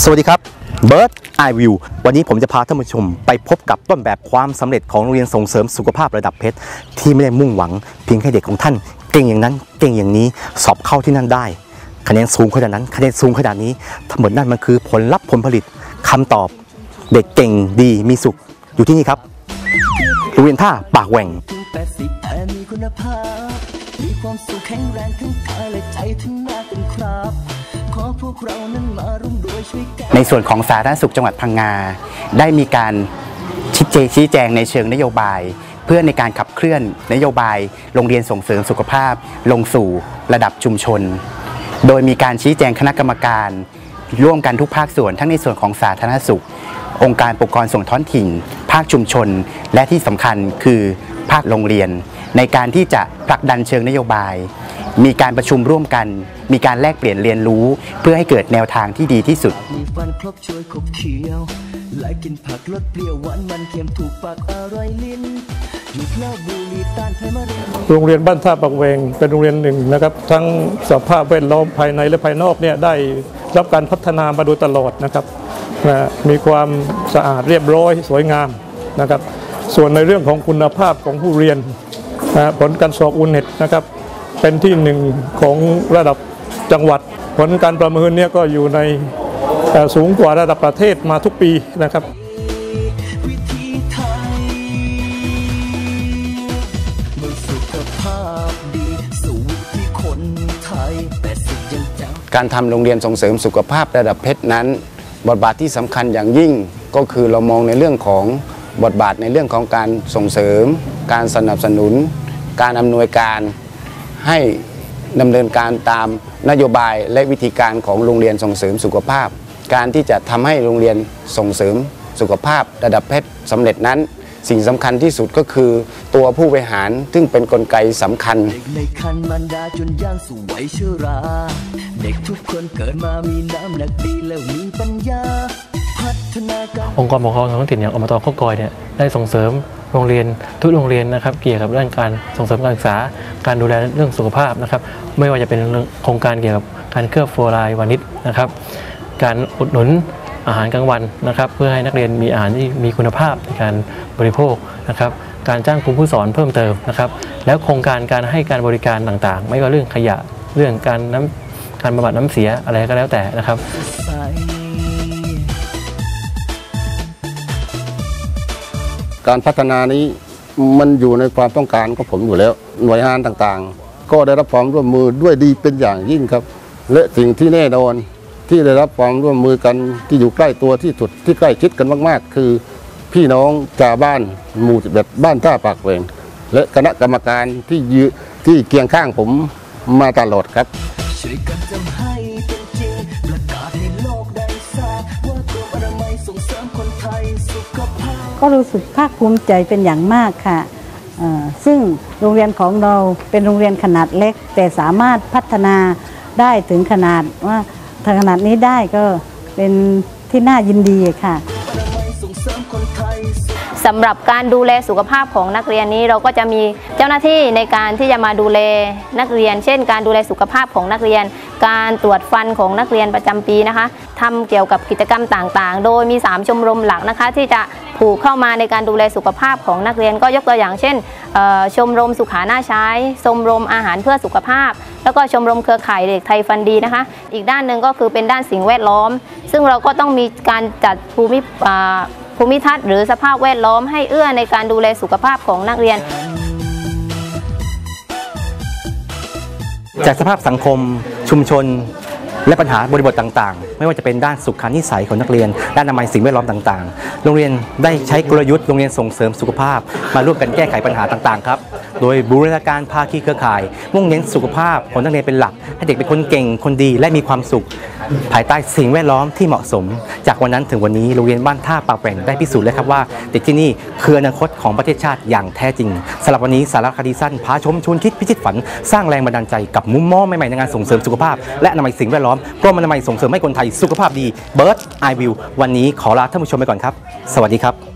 สวัสดีครับเบิร์ดไอวิววันนี้ผมจะพาท่านผู้ชมไปพบกับต้นแบบความสำเร็จของโรงเรียนส่งเสริมสุขภาพระดับเพชร ที่ไม่ได้มุ่งหวัง เพียงแค่เด็กของท่าน เก่งอย่างนั้น เก่งอย่างนี้สอบเข้าที่นั่นได้ คะแนนสูงขนาดนั้นคะแนนสูงขนาดนี้ ทั้งหมดนั่นมันคือผลลัพธ์ผลผลิตคำตอบ เด็กเก่งดีมีสุขอยู่ที่นี่ครับโรงเรียนท่าปากแหว่งมีความสุขแข็งแรงทั้งกายและใจทั้งหน้ากันครับ ในส่วนของสาธารณสุขจังหวัดพังงา ได้มีการชี้แจงชี้แจงในเชิงนโยบาย เพื่อในการขับเคลื่อนนโยบาย โรงเรียนส่งเสริมสุขภาพ ลงสู่ระดับชุมชน โดยมีการชี้แจงคณะกรรมการ ร่วมกันทุกภาคส่วนทั้งในส่วนของสาธารณสุข องค์การปกครองส่วนท้องถิ่น ภาคชุมชน และที่สำคัญคือภาคโรงเรียน ในการที่จะผลักดันเชิงนโยบาย มีการประชุมร่วมกัน มีการแลกเปลี่ยนเรียนรู้ เพื่อให้เกิดแนวทางที่ดีที่สุด มีฟันครบช่วยขบเคี้ยวและกินผักลดเปรี้ยวหวานมันเค็มถูกปากอร่อยลิ้นหยุดเหล้าบุหรี่ต้านภัยมะเร็งโรงเรียนบ้านท่าปักเวงเป็นโรงเรียนหนึ่งนะครับทั้งสภาพแวดล้อมภายในและภายนอกเนี่ยได้รับการพัฒนามาโดยตลอดนะครับนะมีความสะอาดเรียบร้อยสวยงามนะครับ ส่วนในเรื่องของคุณภาพของผู้เรียนนะผลการสอบอุนเน็ตนะครับ เป็นที่หนึ่งของระดับจังหวัด ผลการประเมินเนี่ยก็อยู่ในสูงกว่าระดับประเทศมาทุกปีนะครับการทำโรงเรียนส่งเสริมสุขภาพระดับเพชรนั้น บทบาทที่สำคัญอย่างยิ่งก็คือเรามองในเรื่องของบทบาทในเรื่องของการส่งเสริม การสนับสนุน การอำนวยการ ให้ดำเนินการตามนโยบายและวิธีการของโรงเรียนส่งเสริมสุขภาพ การที่จะทำให้โรงเรียนส่งเสริมสุขภาพระดับเพชรสำเร็จนั้น สิ่งสำคัญที่สุดก็คือตัวผู้บริหารซึ่งเป็นกลไกสำคัญ เด็กในคันมันดาจนย่างสู่วัยชรา เด็กทุกคนเกิดมามีน้ำหนักดีแล้วมีปัญญา พัฒนาการ องค์กรปกครองส่วนท้องถิ่นอย่างอบตโคกอยเนี่ยได้ส่งเสริม โรงเรียนทุกโรงเรียนนะครับเกี่ยวกับเรื่องการส่งเสริมการศึกษา การดูแลเรื่องสุขภาพนะครับ ไม่ว่าจะเป็นโครงการเกี่ยวกับการเคลือบฟลูอไรด์วานิชนะครับ การอุดหนุนอาหารกลางวันนะครับ เพื่อให้นักเรียนมีอาหารที่มีคุณภาพในการบริโภคนะครับ การจ้างครูผู้สอนเพิ่มเติมนะครับ แล้วโครงการการให้การบริการต่างๆ ไม่ว่าเรื่องขยะเรื่องการน้ำการบำบัดน้ำเสียอะไรก็แล้วแต่นะครับ การพัฒนานี้มันอยู่ในความต้องการของผมอยู่แล้ว หน่วยงานต่างๆ ก็ได้รับความร่วมมือด้วยดีเป็นอย่างยิ่งครับ และสิ่งที่แน่นอนที่ได้รับความร่วมมือกันที่อยู่ใกล้ตัวที่สุดที่ใกล้ชิดกันมาก ๆ คือ พี่น้องชาวบ้านหมู่แบบบ้านท่าปากเวงและคณะกรรมการที่ยืที่เคียงข้างผมมาตลอดครับ ก็รู้สึกภาคภูมิใจเป็นอย่างมากค่ะ ซึ่งโรงเรียนของเราเป็นโรงเรียนขนาดเล็ก แต่สามารถพัฒนาได้ถึงขนาดว่าถ้าขนาดนี้ได้ก็เป็นที่น่ายินดีค่ะ อนามัยส่งเสริมคนไทยสุขสำหรับการดูแลสุขภาพของนักเรียนนี้เราก็จะมีเจ้าหน้าที่ในการที่จะมาดูแลนักเรียน เช่น การดูแลสุขภาพของนักเรียน การตรวจฟันของนักเรียนประจำปีนะคะทำเกี่ยวกับกิจกรรมต่างๆ โดยมี 3 ชมรมหลักนะคะ ที่จะผูกเข้ามาในการดูแลสุขภาพของนักเรียนก็ยกตัวอย่าง เช่น ชมรมสุขาหน้าใช้ชมรมอาหารเพื่อสุขภาพ แล้วก็ชมรมเครือข่ายเด็กไทยฟันดีนะคะ อีกด้านหนึ่งก็คือเป็นด้านสิ่งแวดล้อม ซึ่งเราก็ต้องมีการจัดภูมิ ภูมิทัศน์หรือสภาพแวดล้อมให้เอื้อในการดูแลสุขภาพของนักเรียน จากสภาพสังคมชุมชน และปัญหาบริบทต่างๆ ไม่ว่าจะเป็นด้านสุขานิสัยของนักเรียน ด้านอนามัยสิ่งแวดล้อมต่างๆ โรงเรียนได้ใช้กลยุทธ์โรงเรียนส่งเสริมสุขภาพ มาร่วมกันแก้ไขปัญหาต่างๆครับ โดยบูรณาการภาคีเครือข่าย มุ่งเน้นสุขภาพของนักเรียนเป็นหลัก ให้เด็กเป็นคนเก่งคนดีและมีความสุข ภายใต้สิ่งแวดล้อมที่เหมาะสม จากวันนั้นถึงวันนี้โรงเรียนบ้านท่าปากแหว่งได้พิสูจน์แล้วครับว่าเด็กที่นี่คืออนาคตของประเทศชาติอย่างแท้จริงสำหรับวันนี้สารคดีสั้นพาชมชวนคิดพิชิตฝัน สร้างแรงบันดาลใจกับมุมมองใหม่ๆในงานส่งเสริมสุขภาพ และอนามัยสิ่งแวดล้อมกรมอนามัยส่งเสริมให้คนไทยสุขภาพดีเบิร์ดไอวิววันนี้ขอลาท่านผู้ชมไปก่อนครับ สวัสดีครับ